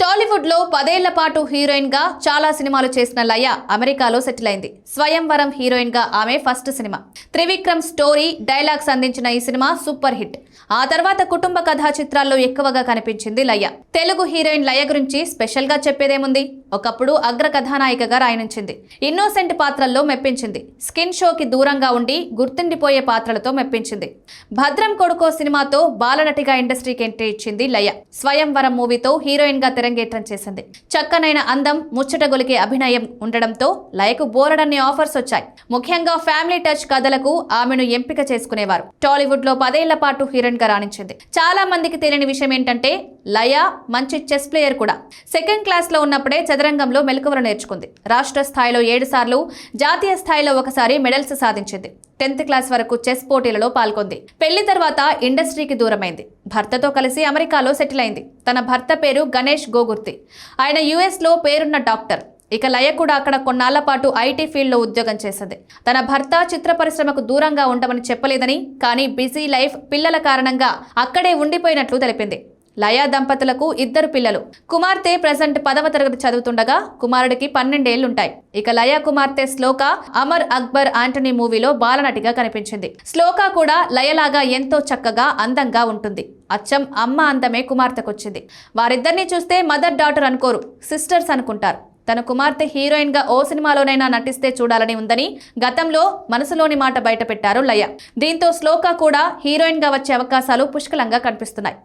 టాలీవుడ్లో పదేళ్ళ పాటు హీరోయిన్గా చాలా సినిమాలు చేసిన లయ అమెరికాలో సెటిల్ అయింది. స్వయంవరం హీరోయిన్గా ఆమె first cinema. Trivikram story dialogues అందించిన ఈ సినిమా సూపర్ హిట్. ఆ తర్వాత కుటుంబ కథా చిత్రాల్లో ఎక్కువగా కనిపించింది లయ. తెలుగు హీరోయిన్ లయ గురించి స్పెషల్గా చెప్పేదేముంది? ఒకప్పుడు అగ్ర కథానాయికగా రాయనించింది. ఇన్నోసెంట్ పాత్రల్లో మెప్పించింది. స్కిన్ షోకి దూరంగా ఉండి గుర్తుండిపోయే పాత్రలతో మెప్పించింది. భద్రం కొడుకో సినిమాతో బాలనటిగా ఇండస్ట్రీకి ఎంట్రీ ఇచ్చింది లయ. స్వయంవరం మూవీతో హీరోయిన్గా తెరంగేట్రం చేసింది. చక్కనైన అందం ముచ్చట గొలికే అభినయం ఉండడంతో లయకు బోరడన్ని ఆఫర్స్ వచ్చాయి. ముఖ్యంగా ఫ్యామిలీ టచ్ కథలకు ఆమెను ఎంపిక చేసుకునేవారు. టాలీవుడ్లో పదేళ్ళ పాటు హీరోయిన్గా రాణించింది. చాలా మందికి తెలియని విషయం ఏంటంటే లయ మంచి చెస్ ప్లేయర్ కూడా. సెకండ్ క్లాస్లో ఉన్నప్పుడే చదరంగంలో మెలకువలు నేర్చుకుంది. రాష్ట్ర స్థాయిలో ఏడు సార్లు జాతీయ స్థాయిలో ఒకసారి మెడల్స్ సాధించింది. టెన్త్ క్లాస్ వరకు చెస్ పోటీలలో పాల్గొంది. పెళ్ళి తర్వాత ఇండస్ట్రీకి దూరమైంది. భర్తతో కలిసి అమెరికాలో సెటిల్ అయింది. తన భర్త పేరు గణేష్ గోగుర్తి. ఆయన యుఎస్లో పేరున్న డాక్టర్. ఇక లయ కూడా అక్కడ కొన్నాళ్ళ పాటు ఐటీ ఫీల్డ్లో ఉద్యోగం చేసింది. తన భర్త చిత్ర పరిశ్రమకు దూరంగా ఉండమని చెప్పలేదని కానీ బిజీ లైఫ్ పిల్లల కారణంగా అక్కడే ఉండిపోయినట్లు తెలిపింది. లయా దంపతులకు ఇద్దరు పిల్లలు. కుమార్తె ప్రజెంట్ పదవ తరగతి చదువుతుండగా కుమారుడికి పన్నెండేళ్ళుంటాయి. ఇక లయ కుమార్తె శ్లోక అమర్ అక్బర్ ఆంటనీ మూవీలో బాలనటిగా కనిపించింది. శ్లోక కూడా లయలాగా ఎంతో చక్కగా అందంగా ఉంటుంది. అచ్చం అమ్మ అందమే కుమార్తెకొచ్చింది. వారిద్దరిని చూస్తే మదర్ డాటర్ అనుకోరు సిస్టర్స్ అనుకుంటారు. తన కుమార్తె హీరోయిన్గా ఓ సినిమాలోనైనా నటిస్తే చూడాలని ఉందని గతంలో మనసులోని మాట బయటపెట్టారు లయ. దీంతో శ్లోక కూడా హీరోయిన్గా వచ్చే అవకాశాలు పుష్కలంగా కనిపిస్తున్నాయి.